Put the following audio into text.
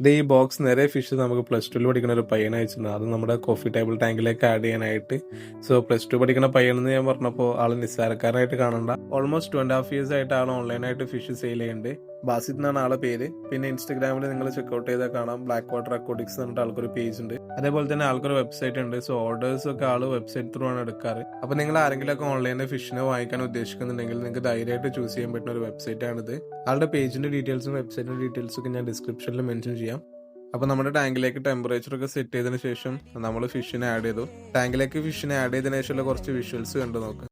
ഇത് ഈ ബോക്സ് നിറയെ ഫിഷ് നമുക്ക് പ്ലസ് ടുവിൽ പഠിക്കുന്ന ഒരു പയ്യനെ അയച്ചിട്ടുണ്ട് അത് നമ്മുടെ കോഫി ടേബിൾ ടാങ്കിലേക്ക് ആഡ് ചെയ്യാനായിട്ട്. സോ പ്ലസ് ടു പഠിക്കുന്ന പയ്യനെന്ന് ഞാൻ പറഞ്ഞപ്പോൾ ആൾ നിസ്സാരക്കാരനായിട്ട് കാണണ്ട. Almost two and half years ആയിട്ട് ആൾ ഓൺലൈനായിട്ട് ഫിഷ് സെയിൽ ചെയ്യുന്നുണ്ട് ബാസിത് എന്നാണ് ആളെ പേര്. പിന്നെ ഇൻസ്റ്റാഗ്രാമിൽ നിങ്ങൾ ചെക്കൗട്ട് ചെയ്താൽ കാണാം. ബ്ലാക്ക് വാട്ടർ അക്കോട്ടിക്സ് പറഞ്ഞിട്ട് ആൾക്കൊരു പേജ് ഉണ്ട്. അതേപോലെ തന്നെ ആൾക്കൊരു വെബ്സൈറ്റ് ഉണ്ട്. സോ ഓർഡേഴ്സ് ഒക്കെ ആൾ വെബ്സൈറ്റ് ത്രൂ ആണ് എടുക്കാറ്. അപ്പൊ നിങ്ങൾ ആരെങ്കിലും ഒക്കെ ഓൺലൈനിൽ ഫിഷിനെ വാങ്ങിക്കാൻ ഉദ്ദേശിക്കുന്നുണ്ടെങ്കിൽ നിങ്ങൾക്ക് ധൈര്യമായിട്ട് ചൂസ് ചെയ്യാൻ പറ്റുന്ന ഒരു വെബ്സൈറ്റ് ആണിത്. ആളുടെ പേജിന്റെ ഡീറ്റെയിൽസും വെബ്സൈറ്റിന്റെ ഡീറ്റെയിൽസും ഒക്കെ ഞാൻ ഡിസ്ക്രിപ്ഷനിൽ മെൻഷൻ ചെയ്യാം. അപ്പൊ നമ്മുടെ ടാങ്കിലേക്ക് ടെമ്പറേച്ചർ ഒക്കെ സെറ്റ് ചെയ്തതിനു ശേഷം നമ്മൾ ഫിഷിനെ ആഡ് ചെയ്തു. ടാങ്കിലേക്ക് ഫിഷിനെ ആഡ് ചെയ്തതിനു ശേഷമുള്ള കുറച്ച് വിഷ്വൽസ് കണ്ടു നോക്ക്.